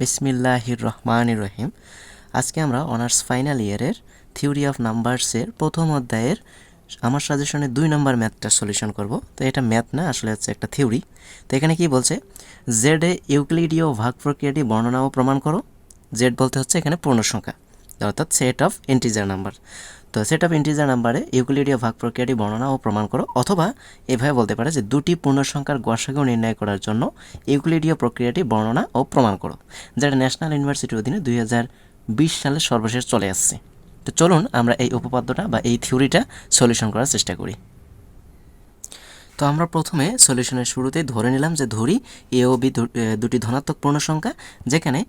বিসমিল্লাহির রহমান রহিম আজকে আমরা অনার্স ফাইনাল ইয়ারের থিওরি অফ নাম্বারসের প্রথম অধ্যায়ের আমার সাজেশনে দুই নম্বর ম্যাথটা সলিউশন করব। তো এটা ম্যাথ না, আসলে হচ্ছে একটা থিওরি। তো এখানে কি বলছে? জেড এ ইউক্লিডীয় ভাগ প্রক্রিয়াটি বর্ণনা ও প্রমাণ করো। জেড বলতে হচ্ছে এখানে পূর্ণ সংখ্যা অর্থাৎ সেট অফ ইন্টিজার নাম্বার। তো সেট অফ ইন্টিজার নাম্বারে ইউক্লিডীয় ভাগ প্রক্রিয়াটি বর্ণনা ও প্রমাণ করো, অথবা এভাবে বলতে পারে যে দুটি পূর্ণ সংখ্যার গসাগু নির্ণয় করার জন্য ইউক্লিডীয় প্রক্রিয়াটি বর্ণনা ও প্রমাণ করো, যেটা ন্যাশনাল ইউনিভার্সিটির অধীনে দুই হাজার বিশ সালে সর্বশেষ চলে আসছে। তো চলুন আমরা এই উপপাদ্যটা বা এই থিওরিটা সলিউশন করার চেষ্টা করি। তো আমরা প্রথমে সলিউশনের শুরুতেই ধরে নিলাম যে ধরি এ ও বি দুটি ধনাত্মক পূর্ণ সংখ্যা যেখানে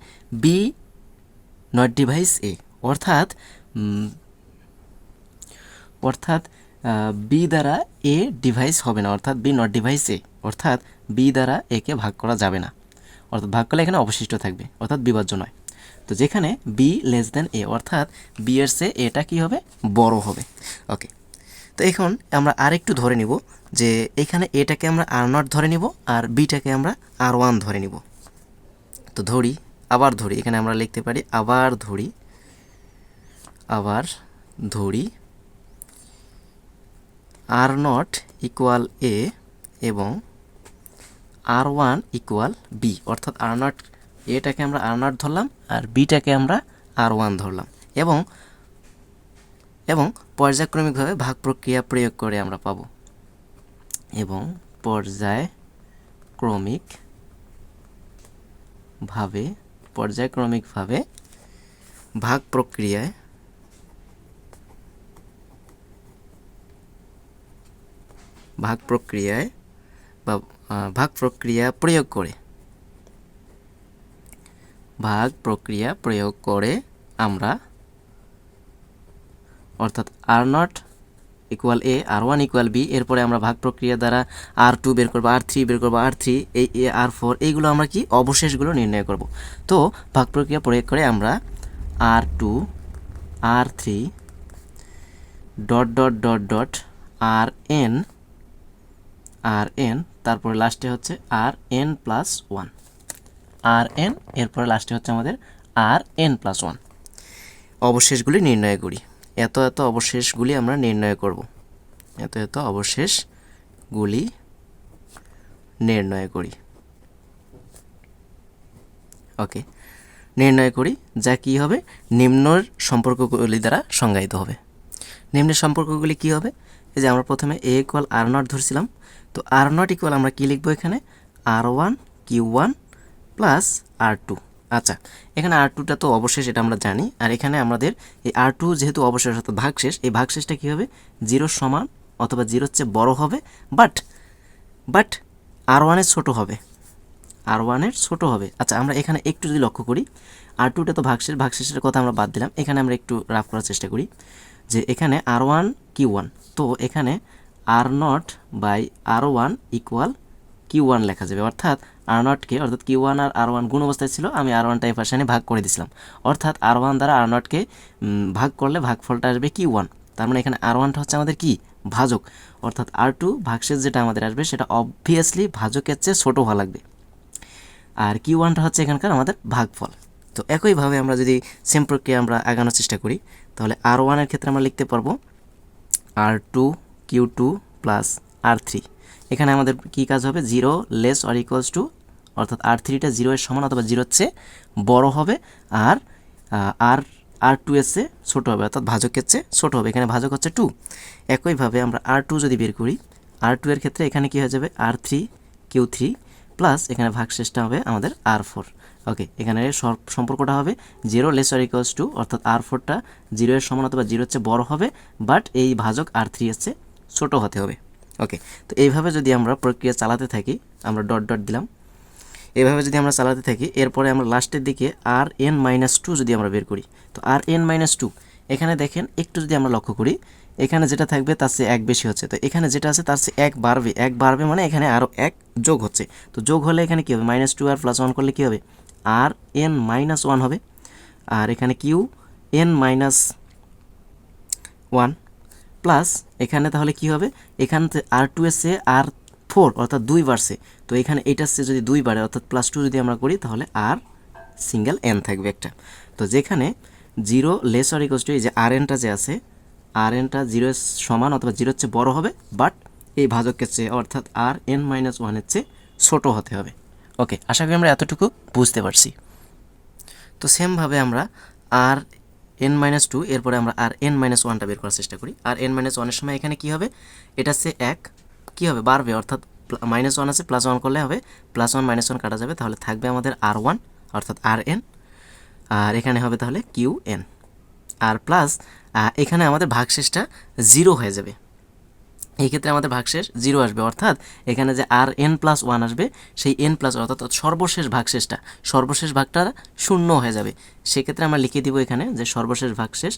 বি নট ডিভাইস এ, অর্থাৎ অর্থাৎ বি দ্বারা এ ডিভাইস হবে না, অর্থাৎ বি নট ডিভাইস এ, অর্থাৎ বি দ্বারা একে ভাগ করা যাবে না। অর্থাৎ ভাগ করলে এখানে অবশিষ্ট থাকবে, অর্থাৎ বিভাজ্য নয়। তো যেখানে বি লেস দেন এ অর্থাৎ বি এর সে এটা কি হবে? বড় হবে। ওকে তো এখন আমরা আরেকটু ধরে নিব যে এখানে এটাকে আমরা আর নট ধরে নিব, আর বিটাকে আমরা আর ওয়ান ধরে নিব। তো ধরি, আবার ধরি, এখানে আমরা লিখতে পারি আবার ধরি আবার ধরি আর নট ইকুয়াল এ এবং আর ওয়ান ইকুয়াল বি অর্থাৎ আর নট এটাকে আমরা আর নট ধরলাম আর বিটাকে আমরা আর ওয়ান ধরলাম। এবং এবং পর্যায়ক্রমিকভাবে ভাগ প্রক্রিয়া প্রয়োগ করে আমরা পাবো। এবং পর্যায়ক্রমিক ভাবে পর্যায়ক্রমিকভাবে ভাগ প্রক্রিয়ায় ভাগ প্রক্রিয়ায় বা ভাগ প্রক্রিয়া প্রয়োগ করে। ভাগ প্রক্রিয়া প্রয়োগ করে আমরা, অর্থাৎ R naught equal A R one equal B এরপরে আমরা ভাগ প্রক্রিয়া দ্বারা আর টু বের করব আর থ্রি বের করব আর থ্রি এই এ আর ফোর এইগুলো আমরা কি অবশেষগুলো নির্ণয় করব। তো ভাগ প্রক্রিয়া প্রয়োগ করে আমরা R two R three dot dot dot dot R N R N তারপরে লাস্টে হচ্ছে R N plus one R N এরপরে লাস্টে হচ্ছে আমাদের আর এন প্লাস ওয়ান অবশেষগুলি নির্ণয় করি। এত এত অবশেষগুলি আমরা নির্ণয় করব। এত এত অবশেষগুলি নির্ণয় করি। ওকে নির্ণয় করি যা কি হবে? নিম্নর সম্পর্কগুলি দ্বারা সংজ্ঞায়িত হবে। নিম্নের সম্পর্কগুলি কি হবে? এই যে আমরা প্রথমে এ ইকুয়াল আর নট ধরছিলাম। তো আর নট ইকুয়াল আমরা কী লিখব এখানে? R one Q one plus R two আচ্ছা এখানে আর টুটা তো অবশেষ এটা আমরা জানি। আর এখানে আমাদের এই আর টু যেহেতু অবশেষ অর্থাৎ ভাগশেষ, এই ভাগশেষটা কী হবে? জিরোর সমান অথবা জিরোর চেয়ে বড় হবে বাট বাট আর ওয়ানের ছোটো হবে। আর ওয়ানের ছোটো হবে। আচ্ছা আমরা এখানে একটু যদি লক্ষ্য করি আর টুটা তো ভাগশেষ, ভাগশেষের কথা আমরা বাদ দিলাম। এখানে আমরা একটু রাফ করার চেষ্টা করি যে এখানে আর ওয়ান কিউ ওয়ান তো এখানে R naught by R one equal Q one লেখা যাবে। অর্থাৎ আর নটকে অর্থাৎ Q one R R one গুণ অবস্থায় ছিল, আমি আর ওয়ানটা এই পাশে ভাগ করে দিয়েছিলাম অর্থাৎ আর ওয়ান দ্বারা আর নটকে ভাগ করলে ভাগফলটা আসবে কিউ ওয়ান তার মানে এখানে আর ওয়ানটা হচ্ছে আমাদের কি? ভাজক। অর্থাৎ আর টু ভাগশেষ যেটা আমাদের আসবে, সেটা অবভিয়াসলি ভাজকের চেয়ে ছোটো হওয়া লাগবে। আর কিউ ওয়ানটা হচ্ছে এখানকার আমাদের ভাগফল। তো একইভাবে আমরা যদি সেম প্রক্রিয়া আমরা আগানোর চেষ্টা করি, তাহলে আর ওয়ানের ক্ষেত্রে আমরা লিখতে পারব R two Q two plus R three এখানে আমাদের কী কাজ হবে? Zero less or equals to অর্থাৎ আর থ্রিটা জিরো এর সমান অথবা জিরোর চেয়ে বড় হবে, আর আর আর টু চেয়ে ছোটো হবে, অর্থাৎ ভাজকের চেয়ে ছোটো হবে। এখানে ভাজক হচ্ছে টু একইভাবে আমরা আর টু যদি বের করি আর টু এর ক্ষেত্রে এখানে কী হয়ে যাবে? R three Q three plus এখানে ভাগ ভাগশেষটা হবে আমাদের আর ফোর ওকে এখানে সম্পর্কটা হবে zero less or equals to অর্থাৎ আর ফোরটা জিরো এর সমান অথবা জিরোর চেয়ে বড় হবে বাট এই ভাজক আর থ্রি চেয়ে ছোটো হতে হবে। ওকে তো এইভাবে যদি আমরা প্রক্রিয়া চালাতে থাকি, আমরা ডট ডট দিলাম। এভাবে যদি আমরা চালাতে থাকি, এরপরে আমরা লাস্টের দিকে আর এন মাইনাস টু যদি আমরা বের করি, তো আর এন মাইনাস টু এখানে দেখেন একটু যদি আমরা লক্ষ্য করি, এখানে যেটা থাকবে তার চেয়ে এক বেশি হচ্ছে। তো এখানে যেটা আছে তার চেয়ে এক বাড়বে। এক বাড়বে মানে এখানে আরও এক যোগ হচ্ছে। তো যোগ হলে এখানে কী হবে? মাইনাস টু আর প্লাস ওয়ান করলে কী হবে? আর এন মাইনাস ওয়ান হবে। আর এখানে q n minus one plus এখানে তাহলে কি হবে? এখান আর টু এসে আর ফোর অর্থাৎ দুই বাড়ছে। তো এখানে এইটার চেয়ে যদি দুই বাড়ে, অর্থাৎ প্লাস টু যদি আমরা করি, তাহলে আর সিঙ্গেল এন থাকবে একটা। তো যেখানে zero less or equals to এই যে আর এনটা যে আছে আর এনটা জিরো সমান অথবা জিরোর চেয়ে বড় হবে বাট এই ভাজকের চেয়ে, অর্থাৎ আর এন মাইনাস ওয়ানের চেয়ে ছোটো হতে হবে। ওকে আশা করি আমরা এতটুকু বুঝতে পারছি। তো সেমভাবে আমরা আর এন মাইনাস টু এরপরে আমরা আর এন মাইনাস ওয়ানটা বের করার চেষ্টা করি। আর এন মাইনাস ওয়ানের সময় এখানে কী হবে? এটা সে এক। কী হবে? বাড়বে। অর্থাৎ মাইনাস ওয়ান আছে প্লাস ওয়ান করলে হবে। প্লাস ওয়ান মাইনাস ওয়ান কাটা যাবে। তাহলে থাকবে আমাদের আর ওয়ান অর্থাৎ আর এন আর এখানে হবে তাহলে কিউ এন আর প্লাস এখানে আমাদের ভাগশেষটা জিরো হয়ে যাবে। এই ক্ষেত্রে আমাদের ভাগশেষ জিরো আসবে, অর্থাৎ এখানে যে আর এন প্লাস ওয়ান আসবে, সেই এন প্লাস অর্থাৎ সর্বশেষ ভাগশেষটা, সর্বশেষ ভাগটা শূন্য হয়ে যাবে। সেক্ষেত্রে আমরা লিখে দিব এখানে যে সর্বশেষ ভাগশেষ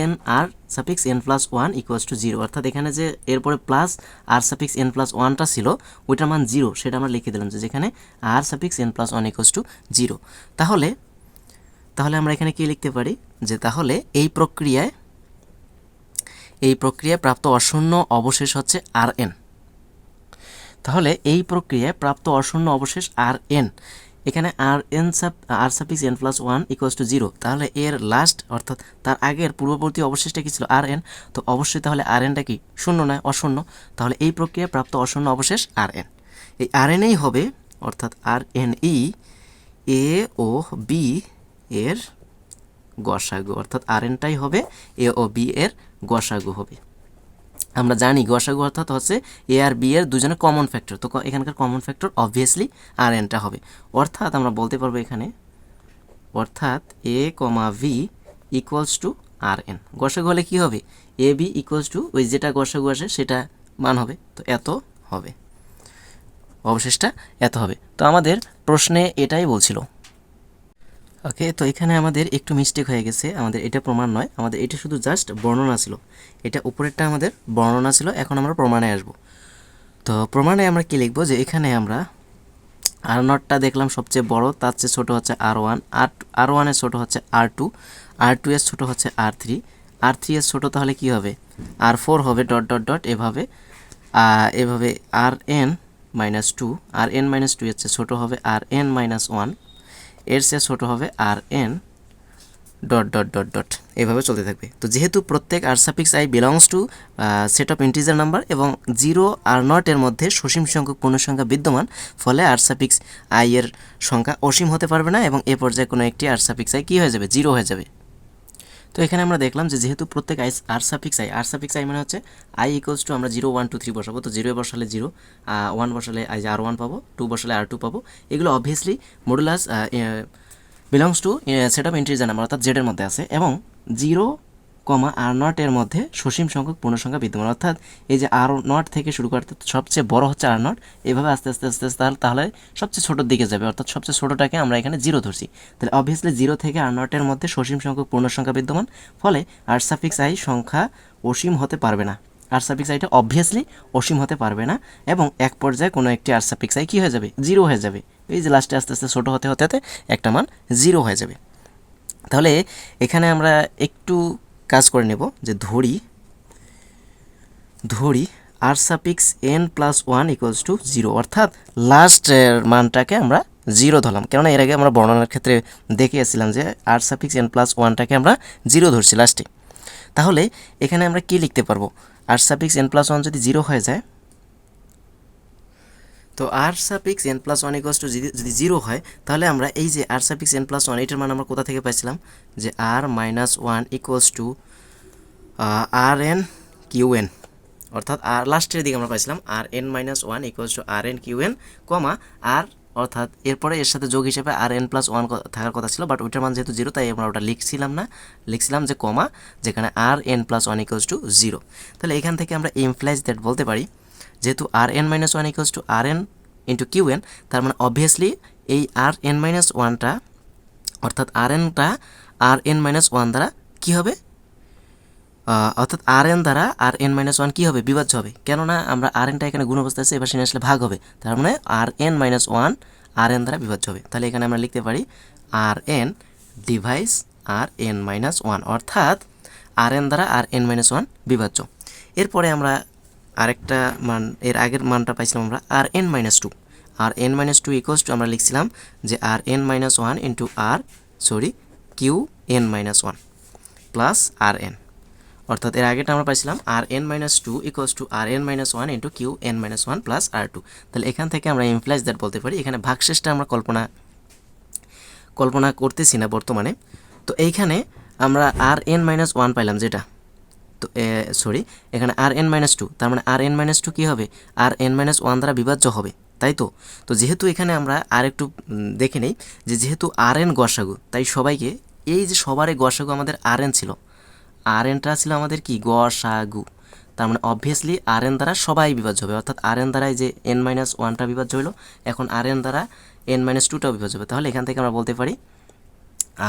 n r suffix n plus one equals to zero অর্থাৎ এখানে যে এরপরে plus r suffix n plus ওয়ানটা ছিল, ওইটার মান জিরো সেটা আমরা লিখে দিলাম যে যেখানে r suffix n plus one equals to zero তাহলে তাহলে আমরা এখানে কি লিখতে পারি? যে তাহলে এই প্রক্রিয়ায় এই প্রক্রিয়ায় প্রাপ্ত অশূন্য অবশেষ হচ্ছে আর এন তাহলে এই প্রক্রিয়ায় প্রাপ্ত অশূন্য অবশেষ আর এন এখানে r n sub r suffix n plus one equals to zero তাহলে এর লাস্ট অর্থাৎ তার আগের পূর্ববর্তী অবশেষটা কি ছিল? আর এন তো অবশ্যই তাহলে আর এনটা কি? শূন্য নয় অশূন্য তাহলে এই প্রক্রিয়ায় প্রাপ্ত অশূন্য অবশেষ আর এন এই আর এনই হবে, অর্থাৎ আর এন ই এ ও বি এর গসাগু। অর্থাৎ আর এনটাই হবে, এ ও বি এর গসাগু হবে। আমরা জানি গসাগু অর্থাৎ হচ্ছে এ আর বি এর দুজনের কমন ফ্যাক্টর তো এখানকার কমন ফ্যাক্টর অবভিয়াসলি আর এনটা হবে। অর্থাৎ আমরা বলতে পারব এখানে, অর্থাৎ a comma v equals to r n গসাগু হলে কী হবে? এ বি ইকুয়ালস টু ওই যেটা গসাগু আসে সেটা মান হবে। তো এত হবে। অবশেষটা এত হবে। তো আমাদের প্রশ্নে এটাই বলছিল। ওকে তো এখানে আমাদের একটু মিস্টেক হয়ে গেছে। আমাদের এটা প্রমাণ নয়। আমাদের এটা শুধু জাস্ট বর্ণনা ছিল। এটা উপরেরটা আমাদের বর্ণনা ছিল। এখন আমরা প্রমাণে আসব। তো প্রমাণে আমরা কি লিখব? যে এখানে আমরা আর নটটা দেখলাম সবচেয়ে বড়, তার চেয়ে ছোটো হচ্ছে আর ওয়ান আর আর ওয়ানের ছোটো হচ্ছে আর টু আর টু এর ছোটো হচ্ছে আর থ্রি আর থ্রি এর ছোটো তাহলে কি হবে? আর ফোর হবে ডট ডট ডট এভাবে। এভাবে r n minus two r n minus two এর চেয়ে ছোটো হবে। আর এন মাইনাস ওয়ান এর চেয়ে ছোটো হবে r n dot dot dot dot. এভাবে চলতে থাকবে। তো যেহেতু প্রত্যেক r suffix i belongs to set of integer number এবং জিরো আর নট এর মধ্যে সসীম সংখ্যক পূর্ণসংখ্যা বিদ্যমান, ফলে আর সাফিক্স আই এর সংখ্যা অসীম হতে পারবে না এবং এ পর্যায়ে কোনো একটি আর সাফিক্স আই কী হয়ে যাবে? জিরো হয়ে যাবে। তো এখানে আমরা দেখলাম যে যেহেতু প্রত্যেক i r suffix i r suffix i মানে হচ্ছে আই ইকোয়ালস টু আমরা জিরো ওয়ান টু থ্রি বসাবো। তো জিরো বসালে জিরো ওয়ান বসালে আই আর ওয়ান পাবো টু বসালে আর টু পাবো। এগুলো obviously modulus belongs to set of integer number অর্থাৎ জেডের মধ্যে আছে। এবং জিরো কমা আর নট এর মধ্যে সসীম সংখ্যক পূর্ণসংখ্যা বিদ্যমান। অর্থাৎ এই যে আর নট থেকে শুরু করতে সবচেয়ে বড় হচ্ছে আর নট, এভাবে আস্তে আস্তে আস্তে আস্তে তাহলে- তাহলে সবচেয়ে ছোটোর দিকে যাবে। অর্থাৎ সবচেয়ে ছোটোটাকে আমরা এখানে জিরো ধরছি। তাহলে অবভিয়াসলি জিরো থেকে আর নটের মধ্যে সসীম সংখ্যক পূর্ণসংখ্যা বিদ্যমান। ফলে আর সাফিক্স আই সংখ্যা অসীম হতে পারবে না। আর সাফিক্স আইটা অবভিয়াসলি অসীম হতে পারবে না এবং এক পর্যায়ে কোনো একটি আর সাফিক্স আই কী হয়ে যাবে? জিরো হয়ে যাবে। এই যে লাস্টে আস্তে আস্তে ছোটো হতে হতে হতে একটা মান জিরো হয়ে যাবে। তাহলে এখানে আমরা একটু কাজ করে নেব, যে ধরি ধরি r suffix n plus one equals to zero অর্থাৎ লাস্টের মানটাকে আমরা জিরো ধরলাম। কেননা এর আগে আমরা বর্ণনার ক্ষেত্রে দেখে এসেছিলাম যে আর সাপিক্স এন প্লাস ওয়ানটাকে আমরা জিরো ধরছি লাস্টে তাহলে এখানে আমরা কি লিখতে পারব? R suffix n plus one যদি জিরো হয়ে যায় তো r suffix n plus one equals to যদি জিরো হয়, তাহলে আমরা এই যে r suffix n plus one এটার মান আমরা কোথা থেকে পাইছিলাম? যে r minus one equals to r n q n অর্থাৎ আর লাস্টের দিকে আমরা পাইছিলাম r n minus one equals to r n q n comma আর অর্থাৎ এরপরে এর সাথে যোগ হিসেবে আর এন প্লাস ওয়ান থাকার কথা ছিল বাট ওইটার মান যেহেতু জিরো তাই আমরা ওটা লিখছিলাম না। লিখছিলাম যে কমা, যেখানে r n plus one equals to zero তাহলে এখান থেকে আমরা ইমপ্লাইজ দ্যাট বলতে পারি যেহেতু r n minus one equals to r n into q n তার মানে অবভিয়াসলি এই আর এন মাইনাস ওয়ানটা অর্থাৎ আর এনটা আর এন মাইনাস ওয়ান দ্বারা কী হবে? অর্থাৎ আর এন দ্বারা আর এন মাইনাস ওয়ান কী হবে? বিভাজ্য হবে। কেননা আমরা আর এনটা এখানে গুণ অবস্থায় আছে, এবার সিনে আসলে ভাগ হবে। তার মানে r n minus one r n দ্বারা বিভাজ্য হবে। তাহলে এখানে আমরা লিখতে পারি r n divides r n minus one অর্থাৎ আর এন দ্বারা আর এন মাইনাস ওয়ান বিভাজ্য। এরপরে আমরা আরেকটা মান, এর আগের মানটা পাইছিলাম আমরা r n minus two r n minus two equals to আমরা লিখছিলাম যে r n minus one into r sorry q n minus one plus r n অর্থাৎ এর আগেটা আমরা পাইছিলাম r n minus two equals to r n minus one into q n minus one plus r two তাহলে এখান থেকে আমরা implies that বলতে পারি, এখানে ভাগশেষটা আমরা কল্পনা কল্পনা করতেছি না বর্তমানে। তো এইখানে আমরা আর এন মাইনাস ওয়ান পাইলাম যেটা। সরি এখানে আর এন মাইনাস টু তার মানে আর এন মাইনাস টু কী হবে? আর এন মাইনাস ওয়ান দ্বারা বিভাজ্য হবে, তাই তো? তো যেহেতু এখানে আমরা আর একটু দেখে নেই যে যেহেতু আর এন গসাগু, তাই সবাইকে এই যে সবারই গসাগু আমাদের আর এন ছিল আর এনটা ছিল আমাদের কি? গসাগু। তার মানে অবভিয়াসলি আর এন দ্বারা সবাই বিভাজ্য হবে, অর্থাৎ আর এন দ্বারাই যে এন মাইনাস ওয়ানটা বিভাজ্য হলো, এখন আর এন দ্বারা এন মাইনাস টুটাও বিভাজ্য হবে। তাহলে এখান থেকে আমরা বলতে পারি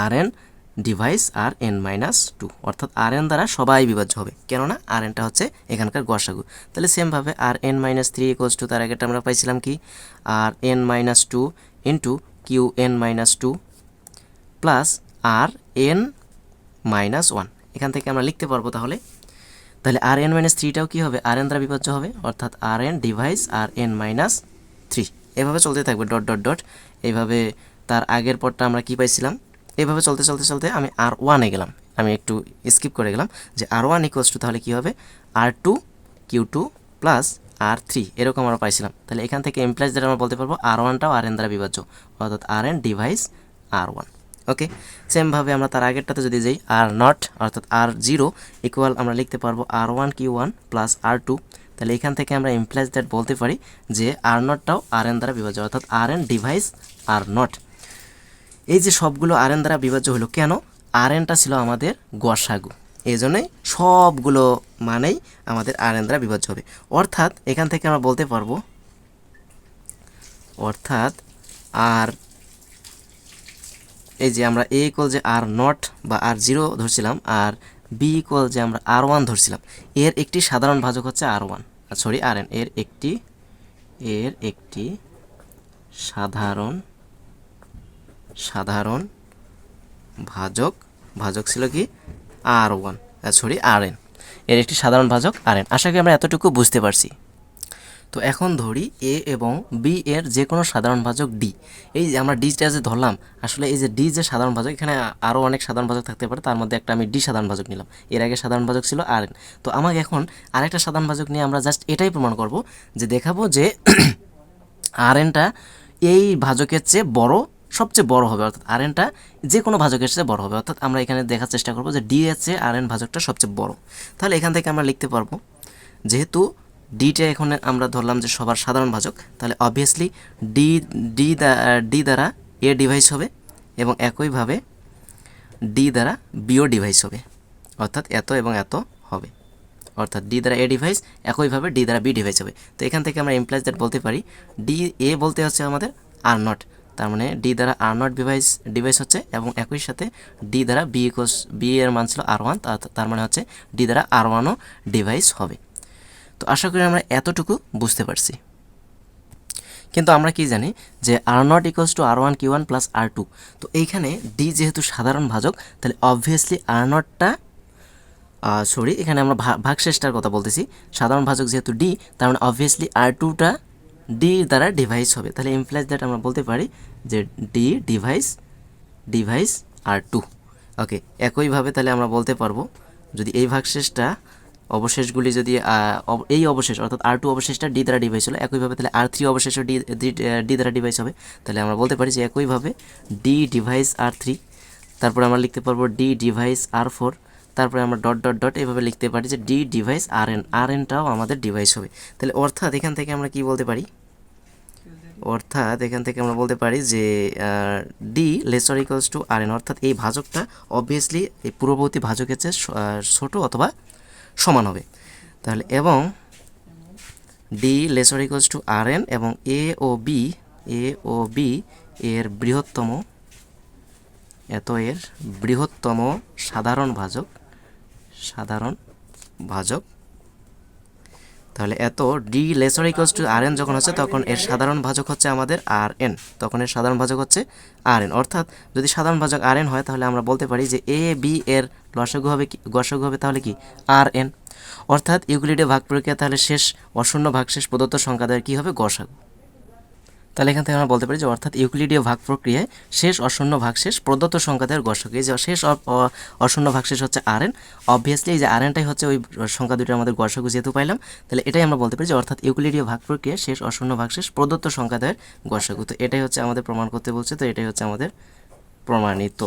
r n divides r n minus two. অর্থাৎ আর এন দ্বারা সবাই বিভাজ্য হবে। কেননা আর এনটা হচ্ছে এখানকার গসাগু তাহলে সেমভাবে r n minus three equals to তার আগেটা আমরা পাইছিলাম কি? R n minus two into q n minus two plus r n minus one. এখান থেকে আমরা লিখতে পারব তাহলে। তাহলে আর এন মাইনাস থ্রিটাও কী হবে? আর এন দ্বারা বিভাজ্য হবে। অর্থাৎ r n divides r n minus three. এভাবে চলতে থাকবে। Dot dot dot. এইভাবে তার আগের পরটা আমরা কি পাইছিলাম? এভাবে চলতে চলতে চলতে আমি আর ওয়ানে গেলাম। আমি একটু স্কিপ করে গেলাম যে আর ওয়ান ইকোয়াস টু তাহলে কী হবে? R two q two plus r three এরকম আমরা পাইছিলাম। তাহলে এখান থেকে এমপ্লাইজ দ্বারা আমরা বলতে পারব আর ওয়ানটাও আর এন দ্বারা বিভাজ্য, অর্থাৎ r n divides r one okay সেমভাবে আমরা তার আগেরটাতে যদি যাই আর নট অর্থাৎ আর জিরো ইকুয়াল আমরা লিখতে পারব r one q one plus r two তাহলে এখান থেকে আমরা ইমপ্লাইজ দ্যাট বলতে পারি যে আর নটটাও আর এন দ্বারা বিভাজ্য, অর্থাৎ r n divides r naught এই যে সবগুলো আর এন দ্বারা বিভাজ্য হলো, কেন? আর এনটা ছিল আমাদের গসাগু এই জন্যই সবগুলো মানেই আমাদের আর এন দ্বারা বিভাজ্য হবে। অর্থাৎ এখান থেকে আমরা বলতে পারব, অর্থাৎ আর এই যে আমরা এ ইকুয়াল যে আর নট বা আর জিরো ধরছিলাম, আর বি ইকুয়াল যে আমরা আর ওয়ান ধরছিলাম, এর একটি সাধারণ ভাজক হচ্ছে r one. Sorry r n এর একটি এর একটি সাধারণ সাধারণ ভাজক ভাজক ছিল কি? R one sorry r n এর একটি সাধারণ ভাজক আর এন আশা করি আমরা এতটুকু বুঝতে পারছি। তো এখন ধরি এ এবং বি এর যে কোনো সাধারণ ভাজক ডি এই যে আমরা ডিটা যে ধরলাম, আসলে এই যে ডি যে সাধারণ ভাজক, এখানে আরও অনেক সাধারণ ভাজক থাকতে পারে, তার মধ্যে একটা আমি ডি সাধারণ ভাজক নিলাম। এর আগে সাধারণ ভাজক ছিল আর তো আমাকে এখন আরেকটা সাধারণ ভাজক নিয়ে আমরা জাস্ট এটাই প্রমাণ করব যে দেখাবো যে আর এনটা এই ভাজকের চেয়ে বড় সবচেয়ে বড় হবে, অর্থাৎ আর এনটা যে কোনো ভাজকের চেয়ে বড় হবে। অর্থাৎ আমরা এখানে দেখার চেষ্টা করব যে ডি এর চেয়ে আর এন ভাজকটা সবচেয়ে বড়। তাহলে এখান থেকে আমরা লিখতে পারব, যেহেতু ডিটা এখন আমরা ধরলাম যে সবার সাধারণ ভাজক, তাহলে অবভিয়াসলি ডি ডি ডি দ্বারা এ ডিভাইস হবে এবং একইভাবে ডি দ্বারা বিও ডিভাইস হবে, অর্থাৎ এত এবং এত হবে। অর্থাৎ ডি দ্বারা এ ডিভাইস একইভাবে ডি দ্বারা বি ডিভাইস হবে। তো এখান থেকে আমরা ইমপ্লাইজ দ্যাট বলতে পারি ডি এ বলতে হচ্ছে আমাদের আর নট তার মানে ডি দ্বারা আর নট ডিভাইস ডিভাইস হচ্ছে এবং একই সাথে ডি দ্বারা বি ইকোস বি এর মান ছিল আর ওয়ান তার মানে হচ্ছে ডি দ্বারা আর ওয়ানও ডিভাইস হবে। তো আশা করি আমরা এতটুকু বুঝতে পারছি। কিন্তু আমরা কি জানি যে r naught equals to r one q one plus r two তো এইখানে ডি যেহেতু সাধারণ ভাজক, তাহলে অবভিয়াসলি আর নটটা সরি এখানে আমরা ভা- ভাগশেষটার কথা বলতেছি। সাধারণ ভাজক যেহেতু ডি তার মানে অবভিয়াসলি আর টুটা ডি দ্বারা ডিভাইস হবে। তাহলে ইমপ্লাইজ দ্যাট আমরা বলতে পারি যে d divides divides r two okay একইভাবে তাহলে আমরা বলতে পারব, যদি এই ভাগশেষটা অবশেষগুলি যদি এই অবশেষ অর্থাৎ আর টু অবশেষটা ডি দ্বারা ডিভাইস হলো একইভাবে তাহলে আর থ্রি অবশেষও ডি ডি দ্বারা ডিভাইস হবে। তাহলে আমরা বলতে পারি যে একইভাবে ডি ডিভাইস আর থ্রি তারপরে আমরা লিখতে পারব ডি ডিভাইস আর ফোর তারপরে আমরা ডট ডট ডট এভাবে লিখতে পারি যে d divides r n r এনটাও আমাদের ডিভাইস হবে। তাহলে অর্থাৎ এখান থেকে আমরা কি বলতে পারি? অর্থাৎ এখান থেকে আমরা বলতে পারি যে d lesser equals to r n অর্থাৎ এই ভাজকটা অবভিয়াসলি এই পূর্ববর্তী ভাজকের চেয়ে ছোটো অথবা সমান হবে। তাহলে এবং d lesser equals to r n এবং এ ও বি এ ও বি এর বৃহত্তম, এত এর বৃহত্তম সাধারণ ভাজক সাধারণ ভাজক। তাহলে এত d lesser equals to r n যখন হচ্ছে তখন এর সাধারণ ভাজক হচ্ছে আমাদের আর এন তখন এর সাধারণ ভাজক হচ্ছে আর এন অর্থাৎ যদি সাধারণ ভাজক আর এন হয় তাহলে আমরা বলতে পারি যে এ বি এর লসাগু হবে কি গসাগু হবে তাহলে কি? আর এন অর্থাৎ ইউক্লিডে ভাগ প্রক্রিয়া তাহলে শেষ, অশূন্য ভাগশেষ প্রদত্ত সংখ্যা সংখ্যাদের কী হবে? গসাগু। তাহলে এখান থেকে আমরা বলতে পারি যে অর্থাৎ ইউক্লিডীয় ভাগ প্রক্রিয়ায় শেষ অশূন্য ভাগশেষ প্রদত্ত সংখ্যাদের গসক যে শেষ অশূন্য ভাগশেষ হচ্ছে আর এন অবভিয়াসলি এই যে আর এনটাই হচ্ছে ওই সংখ্যা দুটো আমাদের গসক যেহেতু পাইলাম, তাহলে এটাই আমরা বলতে পারি যে অর্থাৎ ইউক্লিডীয় ভাগ প্রক্রিয়ায় শেষ অশূন্য ভাগশেষ প্রদত্ত সংখ্যাদের গসক তো এটাই হচ্ছে আমাদের প্রমাণ করতে বলছে, তো এটাই হচ্ছে আমাদের প্রমাণিত।